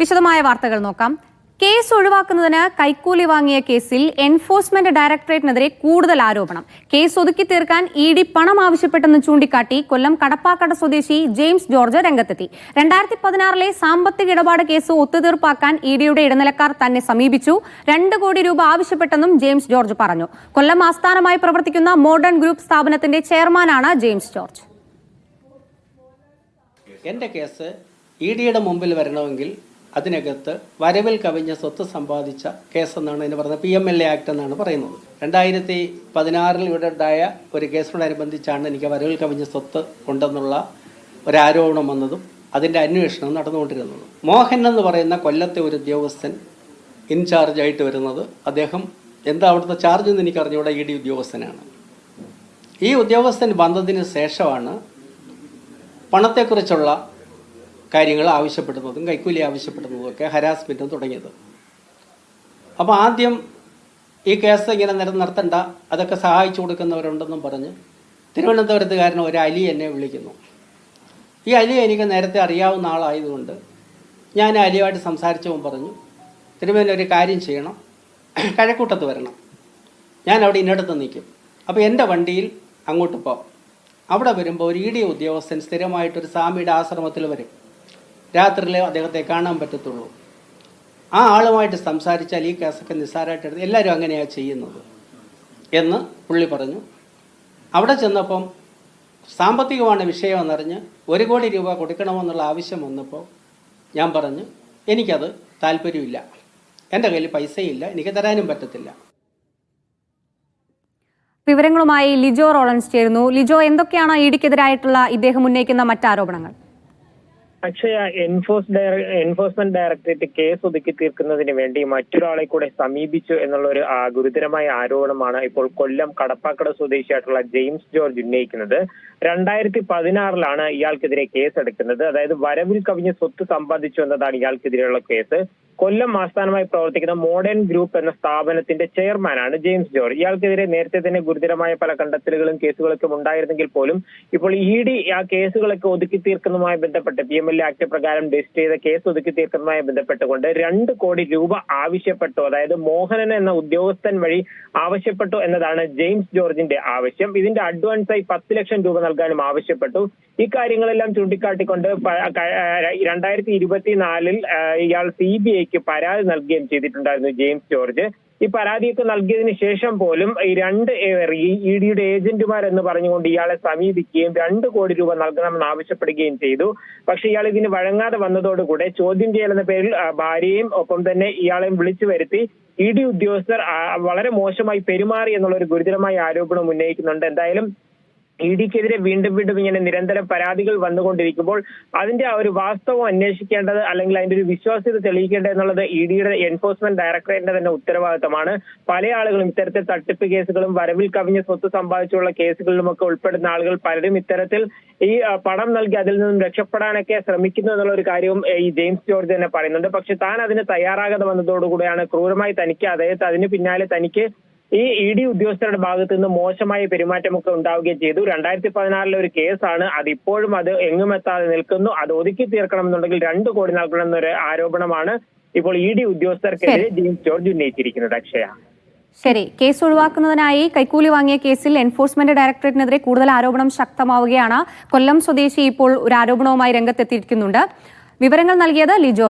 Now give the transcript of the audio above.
വിശദമായ വാർത്തകൾ നോക്കാം. കേസ് ഒഴിവാക്കുന്നതിന് കൈക്കൂലി വാങ്ങിയ കേസിൽ എൻഫോഴ്സ്മെന്റ് ഡയറക്ടറേറ്റിനെതിരെ കൂടുതൽ ആരോപണം. കേസ് ഒതുക്കി തീർക്കാൻ ഇ ഡി പണം ആവശ്യപ്പെട്ടെന്ന് ചൂണ്ടിക്കാട്ടി കൊല്ലം കടപ്പാക്കട സ്വദേശി ജെയിംസ് ജോർജ് രംഗത്തെത്തി. രണ്ടായിരത്തി പതിനാറിലെ സാമ്പത്തിക ഇടപാട് കേസ് ഒത്തുതീർപ്പാക്കാൻ ഇ ഡിയുടെ ഇടനിലക്കാർ തന്നെ സമീപിച്ചു. രണ്ട് കോടി രൂപ ആവശ്യപ്പെട്ടെന്നും ജെയിംസ് ജോർജ് പറഞ്ഞു. കൊല്ലം ആസ്ഥാനമായി പ്രവർത്തിക്കുന്ന മോഡേൺ ഗ്രൂപ്പ് സ്ഥാപനത്തിന്റെ ചെയർമാനാണ് ജെയിംസ് ജോർജ്. എന്റെ കേസ് ഇ ഡിയുടെ മുമ്പിൽ വരണമെങ്കിൽ അതിനകത്ത് വരവിൽ കവിഞ്ഞ സ്വത്ത് സമ്പാദിച്ച കേസെന്നാണ് അതിന് പറയുന്നത്. P M L A act എന്നാണ് പറയുന്നത്. രണ്ടായിരത്തി പതിനാറിൽ ഇവിടെ ഉണ്ടായ ഒരു കേസിനോടനുബന്ധിച്ചാണ് എനിക്ക് വരവിൽ കവിഞ്ഞ സ്വത്ത് ഉണ്ടെന്നുള്ള ഒരു ആരോപണം വന്നതും അതിന്റെ അന്വേഷണം നടന്നുകൊണ്ടിരുന്നത്. മോഹൻ എന്ന് പറയുന്ന കൊല്ലത്തെ ഒരു ഉദ്യോഗസ്ഥൻ ഇൻചാർജ് ആയിട്ട് വരുന്നത് അദ്ദേഹം എന്താ അവിടുത്തെ ചാർജ് എന്ന് എനിക്ക് അറിഞ്ഞൂടെ ഇ ഡി ഉദ്യോഗസ്ഥനാണ്. ഈ ഉദ്യോഗസ്ഥൻ വന്നതിന് ശേഷമാണ് പണത്തെക്കുറിച്ചുള്ള കാര്യങ്ങൾ ആവശ്യപ്പെടുന്നതും കൈക്കൂലി ആവശ്യപ്പെടുന്നതും ഒക്കെ ഹരാസ്മെന്റും തുടങ്ങിയത്. അപ്പോൾ ആദ്യം ഈ കേസ് ഇങ്ങനെ നിലനിർത്തണ്ട അതൊക്കെ സഹായിച്ചു കൊടുക്കുന്നവരുണ്ടെന്നും പറഞ്ഞ് തിരുവനന്തപുരത്തുകാരൻ ഒരു അലി എന്നെ വിളിക്കുന്നു. ഈ അലി എനിക്ക് നേരത്തെ അറിയാവുന്ന ആളായതുകൊണ്ട് ഞാൻ അലിയുമായിട്ട് സംസാരിച്ചവൻ പറഞ്ഞു തിരുവനന്തപുരം ഒരു കാര്യം ചെയ്യണം കഴക്കൂട്ടത്ത് വരണം. ഞാൻ അവിടെ ഇന്നടത്ത് നിൽക്കും. അപ്പോൾ എന്റെ വണ്ടിയിൽ അങ്ങോട്ട് പോകാം അവിടെ വരുമ്പോൾ ഒരു ഇ ഡി ഉദ്യോഗസ്ഥൻ സ്ഥിരമായിട്ടൊരു സ്വാമിയുടെ ആശ്രമത്തിൽ വരും. രാത്രിയിലെ അദ്ദേഹത്തെ കാണാൻ പറ്റത്തുള്ളൂ. ആ ആളുമായിട്ട് സംസാരിച്ചാൽ ഈ കേസൊക്കെ നിസ്സാരമായിട്ട് എടുത്ത് എല്ലാവരും അങ്ങനെയാണ് ചെയ്യുന്നത് എന്ന് പുള്ളി പറഞ്ഞു. അവിടെ ചെന്നപ്പം സാമ്പത്തികമാണ് വിഷയമെന്നറിഞ്ഞ് ഒരു കോടി രൂപ കൊടുക്കണമെന്നുള്ള ആവശ്യം വന്നപ്പോൾ ഞാൻ പറഞ്ഞു എനിക്കത് താല്പര്യമില്ല. എന്റെ കയ്യിൽ പൈസയില്ല എനിക്ക് തരാനും പറ്റത്തില്ല. വിവരങ്ങളുമായി ലിജോ റോളൻസ് ചേരുന്നു. ലിജോ എന്തൊക്കെയാണ് ഇടിക്കെതിരായിട്ടുള്ള ഇദ്ദേഹം ഉന്നയിക്കുന്ന മറ്റാരോപണങ്ങൾ? അക്ഷയ എൻഫോഴ്സ് ഡയറ എൻഫോഴ്സ്മെന്റ് ഡയറക്ടറേറ്റ് കേസ് ഒതുക്കി തീർക്കുന്നതിന് വേണ്ടി മറ്റൊരാളെ കൂടെ സമീപിച്ചു എന്നുള്ള ഒരു ഗുരുതരമായ ആരോപണമാണ് ഇപ്പോൾ കൊല്ലം കടപ്പാക്കട സ്വദേശിയായിട്ടുള്ള ജെയിംസ് ജോർജ് ഉന്നയിക്കുന്നത്. രണ്ടായിരത്തി പതിനാറിലാണ് ഇയാൾക്കെതിരെ കേസ് എടുക്കുന്നത് അതായത് വരവിൽ കവിഞ്ഞ സ്വത്ത് സമ്പാദിച്ചു എന്നതാണ് ഇയാൾക്കെതിരെയുള്ള കേസ്. കൊല്ലം ആസ്ഥാനമായി പ്രവർത്തിക്കുന്ന മോഡേൺ ഗ്രൂപ്പ് എന്ന സ്ഥാപനത്തിന്റെ ചെയർമാനാണ് ജെയിംസ് ജോർജ്. ഇയാൾക്കെതിരെ നേരത്തെ തന്നെ ഗുരുതരമായ പല കണ്ടെത്തലുകളും കേസുകളൊക്കെ ഉണ്ടായിരുന്നെങ്കിൽ പോലും ഇപ്പോൾ ഇ ഡി ആ കേസുകളൊക്കെ ഒതുക്കി തീർക്കുന്നതുമായി ബന്ധപ്പെട്ട് പി എം എൽ ആക്ട് പ്രകാരം രജിസ്റ്റർ ചെയ്ത കേസ് ഒതുക്കി തീർക്കുന്നതുമായി ബന്ധപ്പെട്ടുകൊണ്ട് രണ്ട് കോടി രൂപ ആവശ്യപ്പെട്ടു. അതായത് മോഹനൻ എന്ന ഉദ്യോഗസ്ഥൻ വഴി ആവശ്യപ്പെട്ടു എന്നതാണ് ജെയിംസ് ജോർജിന്റെ ആവശ്യം. ഇതിന്റെ അഡ്വാൻസായി പത്ത് ലക്ഷം രൂപ നൽകാനും ആവശ്യപ്പെട്ടു. ഇക്കാര്യങ്ങളെല്ലാം കാര്യങ്ങളെല്ലാം ചൂണ്ടിക്കാട്ടിക്കൊണ്ട് രണ്ടായിരത്തി ഇരുപത്തിനാലിൽ ഇയാൾ സി ബി ഐക്ക് പരാതി നൽകുകയും ചെയ്തിട്ടുണ്ടായിരുന്നു ജെയിംസ് ജോർജ്. ഈ പരാതിയൊക്കെ നൽകിയതിനു ശേഷം പോലും ഈ രണ്ട് ഇ ഡിയുടെ ഏജന്റുമാർ എന്ന് പറഞ്ഞുകൊണ്ട് ഇയാളെ സമീപിക്കുകയും രണ്ട് കോടി രൂപ നൽകണമെന്ന് ആവശ്യപ്പെടുകയും ചെയ്തു. പക്ഷെ ഇയാൾ ഇതിന് വഴങ്ങാതെ വന്നതോടുകൂടെ ചോദ്യം ചെയ്യലെന്ന പേരിൽ ഭാര്യയും ഒപ്പം തന്നെ ഇയാളെയും വിളിച്ചു വരുത്തി. ഇ ഡി ഉദ്യോഗസ്ഥർ വളരെ മോശമായി പെരുമാറി എന്നുള്ള ഒരു ഗുരുതരമായ ആരോപണം ഉന്നയിക്കുന്നുണ്ട്. എന്തായാലും ഇ ഡിക്കെതിരെ വീണ്ടും വീണ്ടും ഇങ്ങനെ നിരന്തരം പരാതികൾ വന്നുകൊണ്ടിരിക്കുമ്പോൾ അതിന്റെ ആ ഒരു വാസ്തവം അന്വേഷിക്കേണ്ടത് അല്ലെങ്കിൽ അതിന്റെ ഒരു വിശ്വാസ്യത തെളിയിക്കേണ്ടത് എന്നുള്ളത് ഇ ഡിയുടെ എൻഫോഴ്സ്മെന്റ് ഡയറക്ടറേറ്റിന്റെ തന്നെ ഉത്തരവാദിത്തമാണ്. പല ആളുകളും ഇത്തരത്തിൽ തട്ടിപ്പ് കേസുകളും വരവിൽ കവിഞ്ഞ സ്വത്ത് സമ്പാദിച്ചുള്ള കേസുകളിലുമൊക്കെ ഉൾപ്പെടുന്ന ആളുകൾ പലരും ഇത്തരത്തിൽ ഈ പണം നൽകി അതിൽ നിന്നും രക്ഷപ്പെടാനൊക്കെ ശ്രമിക്കുന്നു എന്നുള്ള ഒരു കാര്യവും ഈ ജെയിംസ് ജോർജ് തന്നെ പറയുന്നുണ്ട്. പക്ഷെ താൻ അതിന് തയ്യാറാകാതെ വന്നതോടുകൂടിയാണ് ക്രൂരമായി തനിക്ക് അതായത് അതിന് പിന്നാലെ തനിക്ക് ഈ ഇ ഡി ഉദ്യോഗസ്ഥരുടെ ഭാഗത്ത് നിന്ന് മോശമായ പെരുമാറ്റമൊക്കെ ഉണ്ടാവുകയും ചെയ്തു. രണ്ടായിരത്തി പതിനാറിലെ ഒരു കേസാണ് അത് ഇപ്പോഴും അത് എങ്ങുമെത്താതെ നിൽക്കുന്നു. അത് ഒതുക്കി തീർക്കണമെന്നുണ്ടെങ്കിൽ രണ്ട് കോടി നൽകണം എന്നൊരു ആരോപണമാണ് ഇപ്പോൾ ഇ ഡി ഉദ്യോഗസ്ഥർക്കെതിരെ ജെയിംസ് ജോർജ് ഉന്നയിച്ചിരിക്കുന്നത്. അക്ഷയ. ശരി. കേസ് ഒഴിവാക്കുന്നതിനായി കൈക്കൂലി വാങ്ങിയ കേസിൽ എൻഫോഴ്സ്മെന്റ് ഡയറക്ടറേറ്റിനെതിരെ കൂടുതൽ ആരോപണം ശക്തമാവുകയാണ്. കൊല്ലം സ്വദേശി ഇപ്പോൾ ഒരു ആരോപണവുമായി രംഗത്തെത്തിയിരിക്കുന്നുണ്ട്. വിവരങ്ങൾ നൽകിയത് ലിജോ